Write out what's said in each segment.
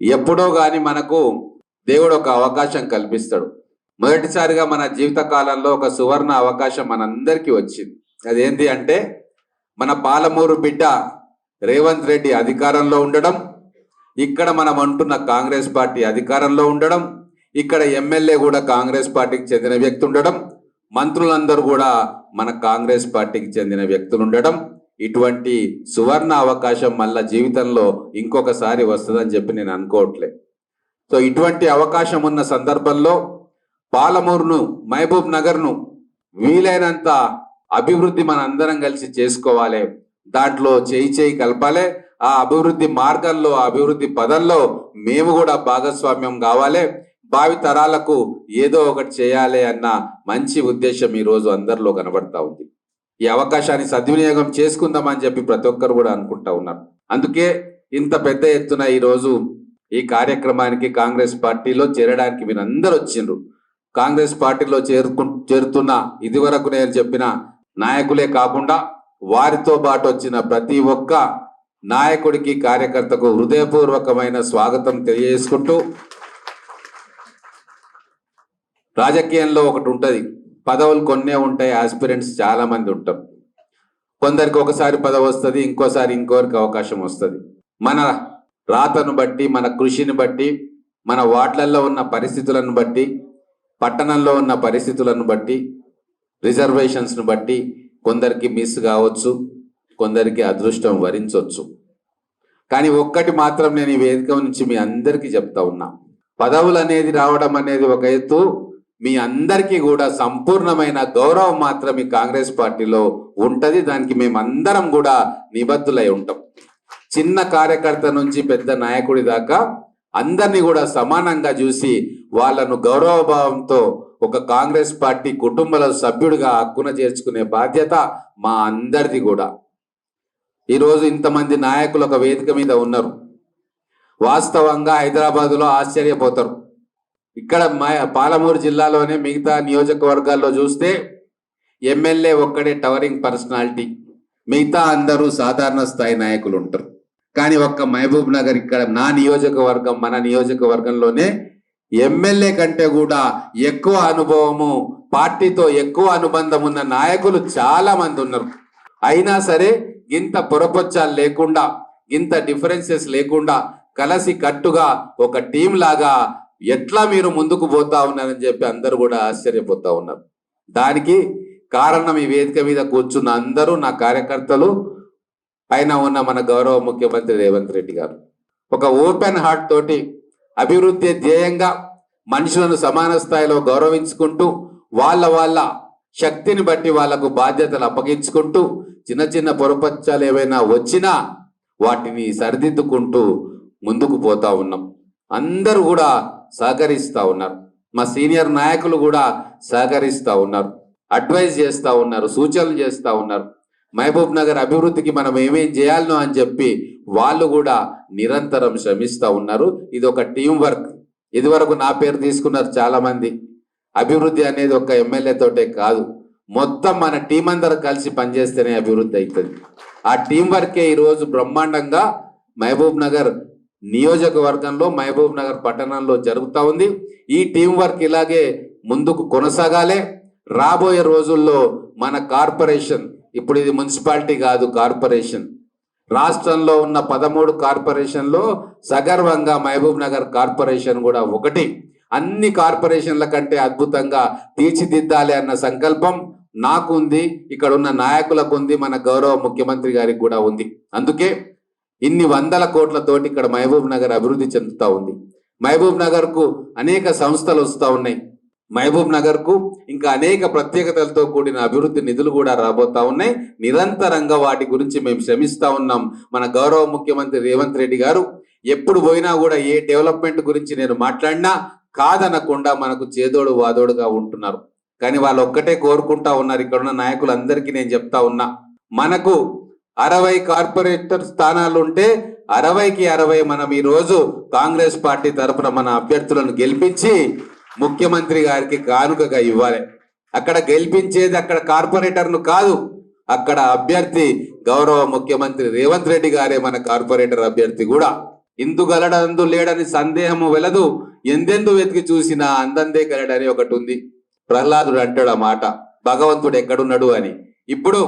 ఎప్పుడో గాని మనకు దేవుడు ఒక అవకాశం కల్పిస్తాడు. మొదటిసారిగా మన జీవిత కాలంలో ఒక సువర్ణ అవకాశం మనందరికీ వచ్చింది. అదేంటి అంటే మన పాలమూరు బిడ్డ రేవంత్ రెడ్డి అధికారంలో ఉండడం ఇక్కడ మనం అంటున్న కాంగ్రెస్ పార్టీ అధికారంలో ఉండడం ఇక్కడ ఎమ్మెల్యే కూడా కాంగ్రెస్ పార్టీకి చెందిన వ్యక్తి ఉండడం మంత్రులందరూ కూడా మన కాంగ్రెస్ పార్టీకి చెందిన వ్యక్తులు ఉండడం ఇటువంటి సువర్ణ అవకాశం మళ్ళా జీవితంలో ఇంకొకసారి వస్తుందని చెప్పి నేను అనుకోవట్లే. సో ఇటువంటి అవకాశం ఉన్న సందర్భంలో పాలమూరును మహబూబ్ నగర్ను వీలైనంత అభివృద్ధి మన అందరం కలిసి చేసుకోవాలి. దాంట్లో చేయి చేయి కలపాలి. ఆ అభివృద్ధి మార్గంలో ఆ అభివృద్ధి పదంలో మేము కూడా భాగస్వామ్యం కావాలి. భావి తరాలకు ఏదో ఒకటి చేయాలి అన్న మంచి ఉద్దేశం ఈ రోజు అందరిలో కనబడతా ఉంది. ఈ అవకాశాన్ని సద్వినియోగం చేసుకుందామని చెప్పి ప్రతి ఒక్కరు కూడా అనుకుంటా ఉన్నారు. అందుకే ఇంత పెద్ద ఎత్తున ఈరోజు ఈ కార్యక్రమానికి కాంగ్రెస్ పార్టీలో చేరడానికి మీరందరూ వచ్చిండ్రు. కాంగ్రెస్ పార్టీలో చేరుకు చేరుతున్న ఇదివరకు నేను చెప్పిన నాయకులే కాకుండా వారితో పాటు వచ్చిన ప్రతి ఒక్క నాయకుడికి కార్యకర్తకు హృదయపూర్వకమైన స్వాగతం తెలియజేసుకుంటూ రాజకీయంలో ఒకటి ఉంటుంది. పదవులు కొన్నే ఉంటాయి ఆస్పిరెంట్స్ చాలా మంది ఉంటారు. కొందరికి ఒకసారి పదవి వస్తుంది ఇంకోసారి ఇంకోరికి అవకాశం వస్తుంది. మన రాతను బట్టి మన కృషిని బట్టి మన వార్డులలో ఉన్న పరిస్థితులను బట్టి పట్టణంలో ఉన్న పరిస్థితులను బట్టి రిజర్వేషన్స్ను బట్టి కొందరికి మిస్ కావచ్చు కొందరికి అదృష్టం వరించవచ్చు. కానీ ఒక్కటి మాత్రం నేను ఈ వేదిక నుంచి మీ అందరికీ చెప్తా ఉన్నా. పదవులు అనేది రావడం అనేది ఒక ఎత్తు మీ అందరికీ కూడా సంపూర్ణమైన గౌరవం మాత్రం ఈ కాంగ్రెస్ పార్టీలో ఉంటది. దానికి మేమందరం కూడా నిబద్ధులై ఉంటాం. చిన్న కార్యకర్త నుంచి పెద్ద నాయకుడి దాకా అందరినీ కూడా సమానంగా చూసి వాళ్ళను గౌరవభావంతో ఒక కాంగ్రెస్ పార్టీ కుటుంబాల సభ్యుడిగా హక్కున చేర్చుకునే బాధ్యత మా అందరిది కూడా. ఈరోజు ఇంతమంది నాయకులు ఒక వేదిక మీద ఉన్నారు. వాస్తవంగా హైదరాబాద్లో ఆశ్చర్యపోతారు. ఇక్కడ పాలమూరు జిల్లాలోనే మిగతా నియోజకవర్గాల్లో చూస్తే ఎమ్మెల్యే ఒక్కడే టవరింగ్ పర్సనాలిటీ. మిగతా అందరూ సాధారణ స్థాయి నాయకులు ఉంటారు. కానీ ఒక్క మహబూబ్ నగర్ ఇక్కడ నా నియోజకవర్గం మన నియోజకవర్గంలోనే ఎమ్మెల్యే కంటే కూడా ఎక్కువ అనుభవము పార్టీతో ఎక్కువ అనుబంధం ఉన్న నాయకులు చాలా మంది ఉన్నారు. అయినా సరే ఇంత పొరపొచ్చాలు లేకుండా ఇంత డిఫరెన్సెస్ లేకుండా కలిసి కట్టుగా ఒక టీం లాగా ఎట్లా మీరు ముందుకు పోతా ఉన్నారని చెప్పి అందరూ కూడా ఆశ్చర్యపోతా ఉన్నారు. దానికి కారణం ఈ వేదిక మీద కూర్చున్న అందరూ నా కార్యకర్తలు పైన ఉన్న మన గౌరవ ముఖ్యమంత్రి రేవంత్ రెడ్డి గారు. ఒక ఓపెన్ హార్ట్ తోటి అభివృద్ధి ధ్యేయంగా మనుషులను సమాన స్థాయిలో గౌరవించుకుంటూ వాళ్ళ వాళ్ళ శక్తిని బట్టి వాళ్ళకు బాధ్యతలు అప్పగించుకుంటూ చిన్న చిన్న పొరపచ్చాలు ఏవైనా వచ్చినా వాటిని సరిదిద్దుకుంటూ ముందుకు పోతా ఉన్నాం. అందరూ కూడా సహకరిస్తూ ఉన్నారు. మా సీనియర్ నాయకులు కూడా సహకరిస్తూ ఉన్నారు. అడ్వైజ్ చేస్తూ ఉన్నారు సూచనలు చేస్తూ ఉన్నారు. మహబూబ్ నగర్ అభివృద్ధికి మనం ఏమేం చేయాలనో అని చెప్పి వాళ్ళు కూడా నిరంతరం శ్రమిస్తూ ఉన్నారు. ఇది ఒక టీం వర్క్. ఇదివరకు నా పేరు తీసుకున్నారు చాలామంది. అభివృద్ధి అనేది ఒక ఎమ్మెల్యే తోటే కాదు. మొత్తం మన టీం అందరూ కలిసి పనిచేస్తేనే అభివృద్ధి అవుతుంది. ఆ టీం వర్కే ఈరోజు బ్రహ్మాండంగా మహబూబ్ నగర్ నియోజకవర్గంలో మహబూబ్ నగర్ పట్టణంలో జరుగుతూ ఉంది. ఈ టీం వర్క్ ఇలాగే ముందుకు కొనసాగాలి. రాబోయే రోజుల్లో మన కార్పొరేషన్ ఇప్పుడు ఇది మున్సిపాలిటీ కాదు కార్పొరేషన్. రాష్ట్రంలో ఉన్న పదమూడు కార్పొరేషన్లో సగర్వంగా మహబూబ్ నగర్ కార్పొరేషన్ కూడా ఒకటి. అన్ని కార్పొరేషన్ల కంటే అద్భుతంగా తీర్చిదిద్దాలి అన్న సంకల్పం నాకు ఉంది. ఇక్కడ ఉన్న నాయకులకు ఉంది. మన గౌరవ ముఖ్యమంత్రి గారికి కూడా ఉంది. అందుకే ఇన్ని వందల కోట్లతోటి ఇక్కడ మహబూబ్ నగర్ అభివృద్ధి చెందుతా ఉంది. మహబూబ్ నగర్కు అనేక సంస్థలు వస్తూ ఉన్నాయి. మహబూబ్ నగర్కు ఇంకా అనేక ప్రత్యేకతలతో కూడిన అభివృద్ధి నిధులు కూడా రాబోతా ఉన్నాయి. నిరంతరంగా వాటి గురించి మేము శ్రమిస్తా ఉన్నాం. మన గౌరవ ముఖ్యమంత్రి రేవంత్ రెడ్డి గారు ఎప్పుడు పోయినా కూడా ఏ డెవలప్మెంట్ గురించి నేను మాట్లాడినా కాదనకుండా మనకు చేదోడు వాదోడుగా ఉంటున్నారు. కానీ వాళ్ళు ఒక్కటే కోరుకుంటా ఉన్నారు. ఇక్కడ ఉన్న నాయకులందరికీ నేను చెప్తా ఉన్నా మనకు అరవై కార్పొరేటర్ స్థానాలు ఉంటే అరవైకి అరవై మనం ఈ రోజు కాంగ్రెస్ పార్టీ తరపున మన అభ్యర్థులను గెలిపించి ముఖ్యమంత్రి గారికి కానుకగా ఇవ్వాలి. అక్కడ గెలిపించేది అక్కడ కార్పొరేటర్ను కాదు అక్కడ అభ్యర్థి గౌరవ ముఖ్యమంత్రి రేవంత్ రెడ్డి గారే మన కార్పొరేటర్ అభ్యర్థి కూడా. ఇందు గలడందు లేడని సందేహము వెలదు ఎందెందు వెతికి చూసినా అందందే గలడని ఒకటి ఉంది ప్రహ్లాదుడు అంటాడు ఆ మాట భగవంతుడు ఎక్కడున్నాడు అని. ఇప్పుడు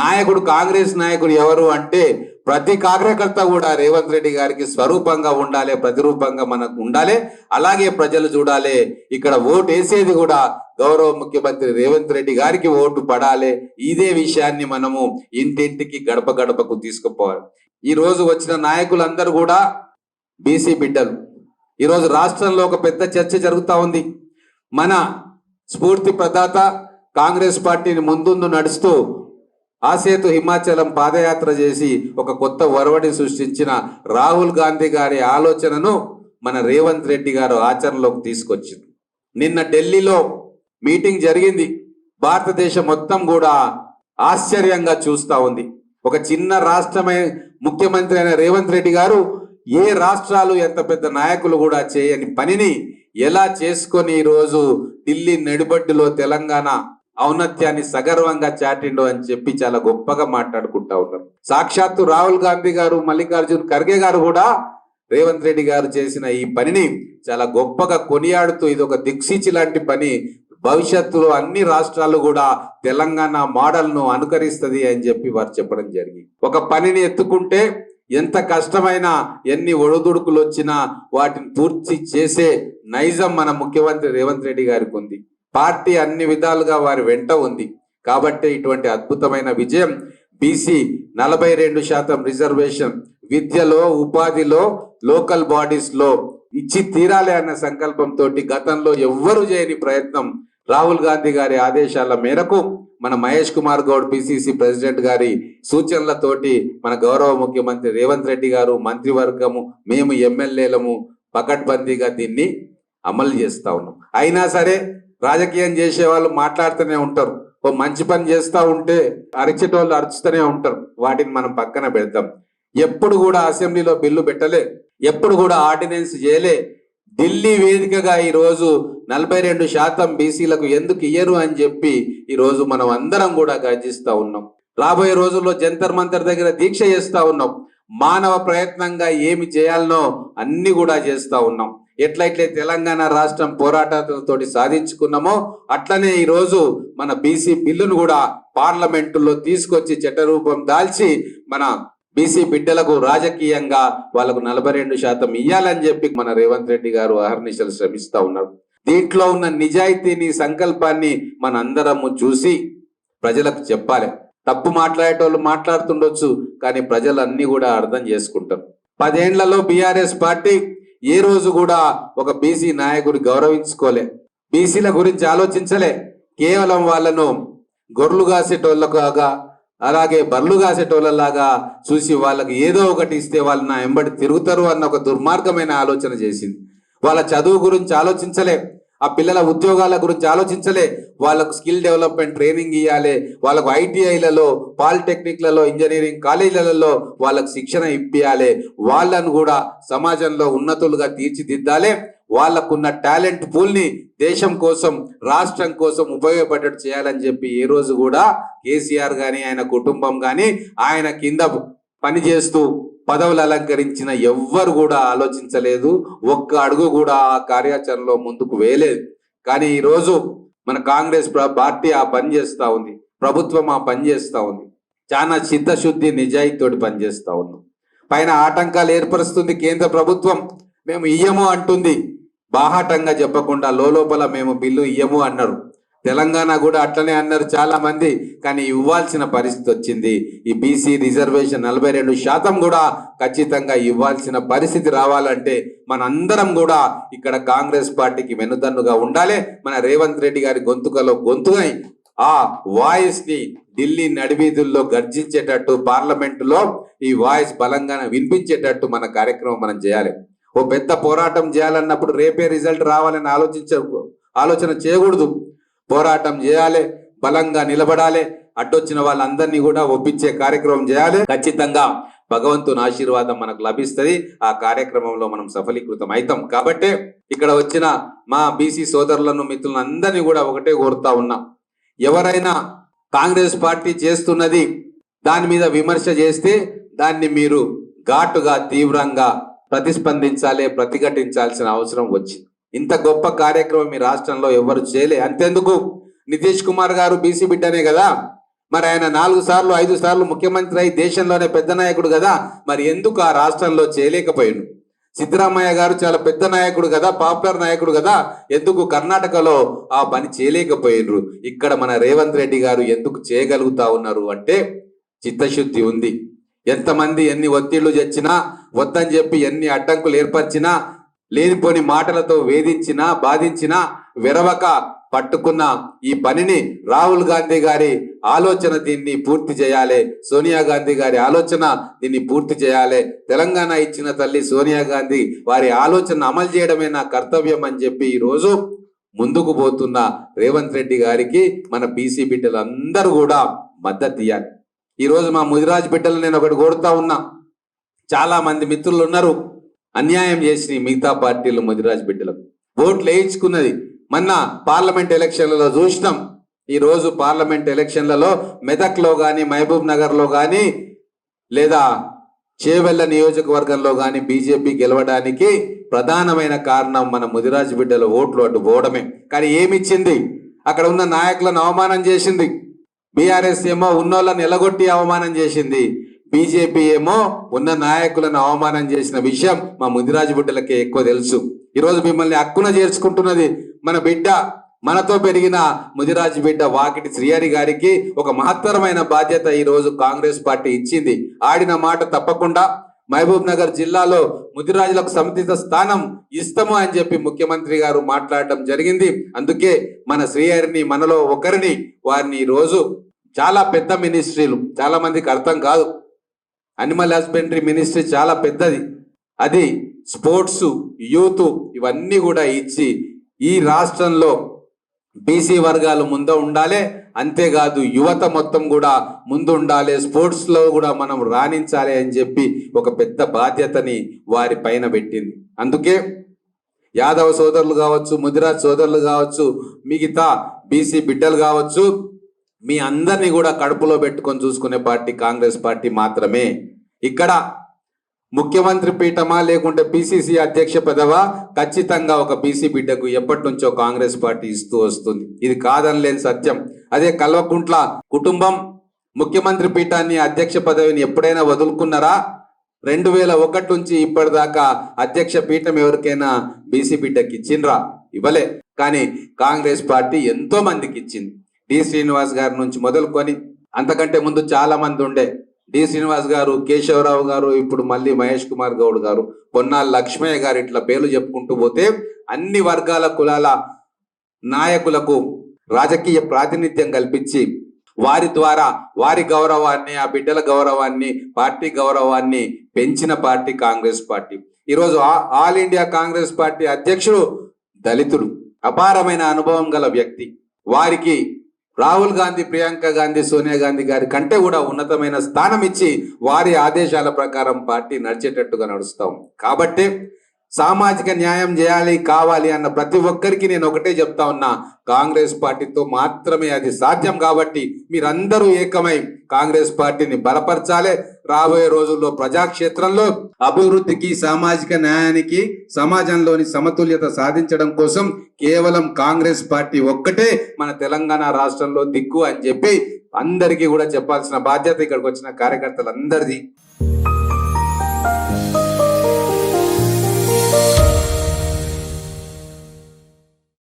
నాయకుడు కాంగ్రెస్ నాయకుడు ఎవరు అంటే ప్రతి కార్యకర్త కూడా రేవంత్ రెడ్డి గారికి స్వరూపంగా ఉండాలి ప్రతిరూపంగా మనకు ఉండాలి. అలాగే ప్రజలు చూడాలి ఇక్కడ ఓటు వేసేది కూడా గౌరవ ముఖ్యమంత్రి రేవంత్ రెడ్డి గారికి ఓటు పడాలి. ఇదే విషయాన్ని మనము ఇంటింటికి గడప గడపకు తీసుకుపోవాలి. ఈ రోజు వచ్చిన నాయకులందరూ కూడా బీసీ బిడ్డలు. ఈరోజు రాష్ట్రంలో ఒక పెద్ద చర్చ జరుగుతూ ఉంది. మన స్ఫూర్తి ప్రదాత కాంగ్రెస్ పార్టీని ముందుందు నడుస్తూ ఆసేతు హిమాచలం పాదయాత్ర చేసి ఒక కొత్త వరవడి సృష్టించిన రాహుల్ గాంధీ గారి ఆలోచనను మన రేవంత్ రెడ్డి గారు ఆచరణలోకి తీసుకొచ్చింది. నిన్న ఢిల్లీలో మీటింగ్ జరిగింది. భారతదేశం మొత్తం కూడా ఆశ్చర్యంగా చూస్తూ ఉంది. ఒక చిన్న రాష్ట్రమే ముఖ్యమంత్రి అయిన రేవంత్ రెడ్డి గారు ఏ రాష్ట్రాలు ఎంత పెద్ద నాయకులు కూడా చేయని పనిని ఎలా చేసుకొని ఈరోజు ఢిల్లీ నడిబడ్డులో తెలంగాణ ఔన్నత్యాన్ని సగర్వంగా చాటిండు అని చెప్పి చాలా గొప్పగా మాట్లాడుకుంటా ఉన్నారు. సాక్షాత్తు రాహుల్ గాంధీ గారు మల్లికార్జున్ ఖర్గే గారు కూడా రేవంత్ రెడ్డి గారు చేసిన ఈ పనిని చాలా గొప్పగా కొనియాడుతూ ఇది ఒక దిక్సూచి లాంటి పని. భవిష్యత్తులో అన్ని రాష్ట్రాలు కూడా తెలంగాణ మోడల్ను అనుకరిస్తుంది అని చెప్పి వారు చెప్పడం జరిగింది. ఒక పనిని ఎత్తుకుంటే ఎంత కష్టమైనా ఎన్ని ఒడుదుడుకులు వచ్చినా వాటిని పూర్తి చేసే నైజం మన ముఖ్యమంత్రి రేవంత్ రెడ్డి గారికి ఉంది. పార్టీ అన్ని విధాలుగా వారి వెంట ఉంది. కాబట్టి ఇటువంటి అద్భుతమైన విజయం బీసీ నలభై రెండు శాతం రిజర్వేషన్ విద్యలో ఉపాధిలో లోకల్ బాడీస్లో ఇచ్చి తీరాలి అన్న సంకల్పంతో గతంలో ఎవ్వరు చేయని ప్రయత్నం రాహుల్ గాంధీ గారి ఆదేశాల మేరకు మన మహేష్ కుమార్ గౌడ్ పిసిసి ప్రెసిడెంట్ గారి సూచనలతోటి మన గౌరవ ముఖ్యమంత్రి రేవంత్ రెడ్డి గారు మంత్రివర్గము మేము ఎమ్మెల్యేలము పకడ్బందీగా దీన్ని అమలు చేస్తా ఉన్నాం. అయినా సరే రాజకీయం చేసే వాళ్ళు మాట్లాడుతూనే ఉంటారు. ఓ మంచి పని చేస్తూ ఉంటే అరిచేటోళ్ళు అరుచుతూనే ఉంటారు. వాటిని మనం పక్కన పెడతాం. ఎప్పుడు కూడా అసెంబ్లీలో బిల్లు పెట్టలే. ఎప్పుడు కూడా ఆర్డినెన్స్ చేయలే. ఢిల్లీ వేదికగా ఈ రోజు నలభై రెండు శాతం బీసీలకు ఎందుకు ఇయ్యరు అని చెప్పి ఈ రోజు మనం అందరం కూడా గర్జిస్తూ ఉన్నాం. రాబోయే రోజుల్లో జంతర్ మంతర్ దగ్గర దీక్ష చేస్తూ ఉన్నాం. మానవ ప్రయత్నంగా ఏమి చేయాలనో అన్ని కూడా చేస్తూ ఉన్నాం. ఎట్లయితే తెలంగాణ రాష్ట్రం పోరాటాలతోటి సాధించుకున్నామో అట్లనే ఈ రోజు మన బీసీ బిల్లును కూడా పార్లమెంటులో తీసుకొచ్చి చట్టరూపం దాల్చి మన బీసీ బిడ్డలకు రాజకీయంగా వాళ్ళకు నలభై రెండు శాతం ఇయ్యాలని చెప్పి మన రేవంత్ రెడ్డి గారు అహర్నిశలు శ్రమిస్తా ఉన్నారు. దీంట్లో ఉన్న నిజాయితీని సంకల్పాన్ని మన అందరము చూసి ప్రజలకు చెప్పాలి. తప్పు మాట్లాడేటోళ్ళు మాట్లాడుతుండొచ్చు కానీ ప్రజలు అన్ని కూడా అర్థం చేసుకుంటారు. పదేండ్లలో బీఆర్ఎస్ పార్టీ ఏ రోజు కూడా ఒక బీసీ నాయకుడు గౌరవించుకోలే. బీసీల గురించి ఆలోచించలే. కేవలం వాళ్ళను గొర్రెలు కాసేటోళ్ళగా అలాగే బర్లు కాసేటోళ్ళలాగా చూసి వాళ్ళకి ఏదో ఒకటి ఇస్తే వాళ్ళు నా ఎంబడి తిరుగుతారు అన్న ఒక దుర్మార్గమైన ఆలోచన చేసింది. వాళ్ళ చదువు గురించి ఆలోచించలే. ఆ పిల్లల ఉద్యోగాల గురించి ఆలోచించలే. వాళ్ళకు స్కిల్ డెవలప్మెంట్ ట్రైనింగ్ ఇవ్వాలి వాళ్ళకు ఐటీఐలలో పాలిటెక్నిక్లలో ఇంజనీరింగ్ కాలేజీలలో వాళ్ళకు శిక్షణ ఇప్పియాలి. వాళ్ళను కూడా సమాజంలో ఉన్నతులుగా తీర్చిదిద్దాలి. వాళ్ళకున్న టాలెంట్ పూల్ని దేశం కోసం రాష్ట్రం కోసం ఉపయోగపడేట్టు చేయాలని చెప్పి ఏ రోజు కూడా కేసీఆర్ కానీ ఆయన కుటుంబం కానీ ఆయన కింద పనిచేస్తూ పదవులు అలంకరించిన ఎవ్వరు కూడా ఆలోచించలేదు. ఒక్క అడుగు కూడా ఆ కార్యాచరణలో ముందుకు వేయలేదు. కానీ ఈరోజు మన కాంగ్రెస్ పార్టీ ఆ పని చేస్తూ ఉంది. ప్రభుత్వం ఆ పని చేస్తూ ఉంది. చాలా చిత్తశుద్ధి నిజాయితీతోటి పనిచేస్తూ ఉన్నాం పైన ఆటంకాలు ఏర్పరుస్తుంది కేంద్ర ప్రభుత్వం. మేము ఇయ్యము అంటుంది. బాహాటంగా చెప్పకుండా లోపల మేము బిల్లు ఇయ్యము అన్నారు. తెలంగాణ కూడా అట్లనే అన్నారు చాలా మంది కానీ ఇవ్వాల్సిన పరిస్థితి వచ్చింది. ఈ బీసీ రిజర్వేషన్ నలభై రెండు శాతం కూడా ఖచ్చితంగా ఇవ్వాల్సిన పరిస్థితి రావాలంటే మనందరం కూడా ఇక్కడ కాంగ్రెస్ పార్టీకి వెనుదన్నుగా ఉండాలి. మన రేవంత్ రెడ్డి గారి గొంతుకలో గొంతుకై ఆ వాయిస్ని ఢిల్లీ నడివీధుల్లో గర్జించేటట్టు పార్లమెంట్లో ఈ వాయిస్ బలంగా వినిపించేటట్టు మన కార్యక్రమం మనం చేయాలి. ఓ పెద్ద పోరాటం చేయాలన్నప్పుడు రేపే రిజల్ట్ రావాలని ఆలోచించ ఆలోచన చేయకూడదు. పోరాటం చేయాలి బలంగా నిలబడాలి అడ్డొచ్చిన వాళ్ళందరినీ కూడా ఒప్పించే కార్యక్రమం చేయాలి. ఖచ్చితంగా భగవంతుని ఆశీర్వాదం మనకు లభిస్తుంది. ఆ కార్యక్రమంలో మనం సఫలీకృతం అవుతాం కాబట్టి ఇక్కడ వచ్చిన మా బీసీ సోదరులను మిత్రులను అందరినీ కూడా ఒకటే కోరుతా ఉన్నా. ఎవరైనా కాంగ్రెస్ పార్టీ చేస్తున్నది దాని మీద విమర్శ చేస్తే దాన్ని మీరు ఘాటుగా తీవ్రంగా ప్రతిస్పందించాలి ప్రతిఘటించాల్సిన అవసరం వచ్చింది. ఇంత గొప్ప కార్యక్రమం మీ రాష్ట్రంలో ఎవరు చేయలే. అంతెందుకు? నితీష్ కుమార్ గారు బీసీ బిడ్డనే కదా? మరి ఆయన నాలుగు సార్లు ఐదు సార్లు ముఖ్యమంత్రి అయి దేశంలోనే పెద్ద నాయకుడు కదా? మరి ఎందుకు ఆ రాష్ట్రంలో చేయలేకపోయాడు? సిద్ధరామయ్య గారు చాలా పెద్ద నాయకుడు కదా? పాపులర్ నాయకుడు కదా? ఎందుకు కర్ణాటకలో ఆ పని చేయలేకపోయినరు ఇక్కడ మన రేవంత్ రెడ్డి గారు ఎందుకు చేయగలుగుతా ఉన్నారు అంటే చిత్తశుద్ధి ఉంది. ఎంతమంది ఎన్ని ఒత్తిళ్ళు తెచ్చినా వద్దని చెప్పి ఎన్ని అడ్డంకులు ఏర్పరిచినా లేనిపోని మాటలతో వేధించినా బాధించినా విరవక పట్టుకున్న ఈ పనిని రాహుల్ గాంధీ గారి ఆలోచన దీన్ని పూర్తి చేయాలి సోనియా గాంధీ గారి ఆలోచన దీన్ని పూర్తి చేయాలి తెలంగాణ ఇచ్చిన తల్లి సోనియా గాంధీ వారి ఆలోచన అమలు చేయడమే నా కర్తవ్యం అని చెప్పి ఈరోజు ముందుకు పోతున్న రేవంత్ రెడ్డి గారికి మన బీసీ బిడ్డలందరూ కూడా మద్దతు ఇవ్వాలి ఈ రోజు మా ముదిరాజ్ బిడ్డలు నేను ఒకటి కోరుతా ఉన్నా. చాలా మంది మిత్రులు ఉన్నారు. అన్యాయం చేసిన మిగతా పార్టీలు ముదిరాజ్ బిడ్డలకు. ఓట్లు వేయించుకున్నది. మొన్న పార్లమెంట్ ఎలక్షన్లలో చూసినాం. ఈరోజు పార్లమెంట్ ఎలక్షన్లలో మెదక్లో కానీ మహబూబ్ నగర్లో కానీ లేదా చేవెళ్ళ నియోజకవర్గంలో కానీ బీజేపీ గెలవడానికి ప్రధానమైన కారణం మన ముదిరాజ్ బిడ్డల ఓట్లు అటు పోవడమే. కానీ ఏమిచ్చింది? అక్కడ ఉన్న నాయకులను అవమానం చేసింది. బీఆర్ఎస్ ఏమో ఉన్నోళ్ళని ఎలగొట్టి అవమానం చేసింది. బీజేపీ ఏమో ఉన్న నాయకులను అవమానం చేసిన విషయం మా ముదిరాజు బిడ్డలకే ఎక్కువ తెలుసు. ఈరోజు మిమ్మల్ని హక్కున చేర్చుకుంటున్నది మన బిడ్డ మనతో పెరిగిన ముదిరాజు బిడ్డ వాకిటి శ్రీహరి గారికి ఒక మహత్తరమైన బాధ్యత ఈరోజు కాంగ్రెస్ పార్టీ ఇచ్చింది. ఆడిన మాట తప్పకుండా మహబూబ్ నగర్ జిల్లాలో ముదిరాజులకు సమితిత స్థానం ఇస్తాము అని చెప్పి ముఖ్యమంత్రి గారు మాట్లాడడం జరిగింది. అందుకే మన శ్రీహరిని మనలో ఒకరిని వారిని ఈ రోజు చాలా పెద్ద మినిస్ట్రీలు చాలా మందికి అర్థం కాదు. అనిమల్ హస్బెండరీ మినిస్ట్రీ చాలా పెద్దది. అది స్పోర్ట్స్ యూత్ ఇవన్నీ కూడా ఇచ్చి ఈ రాష్ట్రంలో బీసీ వర్గాలు ముందు ఉండాలి అంతేకాదు యువత మొత్తం కూడా ముందు ఉండాలి స్పోర్ట్స్లో కూడా మనం రాణించాలి అని చెప్పి ఒక పెద్ద బాధ్యతని వారి పైన పెట్టింది. అందుకే యాదవ సోదరులు కావచ్చు ముదిరాజ్ సోదరులు కావచ్చు మిగతా బీసీ బిడ్డలు కావచ్చు మీ అందరినీ కూడా కడుపులో పెట్టుకొని చూసుకునే పార్టీ కాంగ్రెస్ పార్టీ మాత్రమే. ఇక్కడ ముఖ్యమంత్రి పీఠమా లేకుంటే పిసిసి అధ్యక్ష పదవా ఖచ్చితంగా ఒక బీసీ బిడ్డకు ఎప్పటి నుంచో కాంగ్రెస్ పార్టీ ఇస్తూ వస్తుంది. ఇది కాదనలేని సత్యం. అదే కల్వకుంట్ల కుటుంబం ముఖ్యమంత్రి పీఠాన్ని అధ్యక్ష పదవిని ఎప్పుడైనా వదులుకున్నారా? రెండు వేల ఒకటి నుంచి ఇప్పటిదాకా అధ్యక్ష పీఠం ఎవరికైనా బీసీ బిడ్డకి ఇచ్చిండ్రా? ఇవ్వలే. కానీ కాంగ్రెస్ పార్టీ ఎంతో మందికి ఇచ్చింది. డి శ్రీనివాస్ గారి నుంచి మొదలుకొని అంతకంటే ముందు చాలా మంది ఉండే. డి శ్రీనివాస్ గారు కేశవరావు గారు ఇప్పుడు మళ్ళీ మహేష్ కుమార్ గౌడ్ గారు పొన్నాల లక్ష్మయ్య గారు ఇట్లా పేర్లు చెప్పుకుంటూ పోతే అన్ని వర్గాల కులాల నాయకులకు రాజకీయ ప్రాతినిధ్యం కల్పించి వారి ద్వారా వారి గౌరవాన్ని ఆ బిడ్డల గౌరవాన్ని పార్టీ గౌరవాన్ని పెంచిన పార్టీ కాంగ్రెస్ పార్టీ. ఈరోజు ఆల్ ఇండియా కాంగ్రెస్ పార్టీ అధ్యక్షుడు దళితుడు. అపారమైన అనుభవం గల వ్యక్తి. వారికి రాహుల్ గాంధీ ప్రియాంక గాంధీ సోనియా గాంధీ గారి కంటే కూడా ఉన్నతమైన స్థానం ఇచ్చి వారి ఆదేశాల ప్రకారం పార్టీ నడిచేటట్టుగా నడుస్తాం. కాబట్టి సామాజిక న్యాయం చేయాలి కావాలి అన్న ప్రతి ఒక్కరికి నేను ఒకటే చెప్తా ఉన్నా. కాంగ్రెస్ పార్టీతో మాత్రమే అది సాధ్యం కాబట్టి మీరందరూ ఏకమై కాంగ్రెస్ పార్టీని బలపరచాలి. రాబోయే రోజుల్లో ప్రజాక్షేత్రంలో అభివృద్ధికి సామాజిక న్యాయానికి సమాజంలోని సమతుల్యత సాధించడం కోసం కేవలం కాంగ్రెస్ పార్టీ ఒక్కటే మన తెలంగాణ రాష్ట్రంలో దిక్కు అని చెప్పి అందరికీ కూడా చెప్పాల్సిన బాధ్యత ఇక్కడికి వచ్చిన కార్యకర్తలందరిది.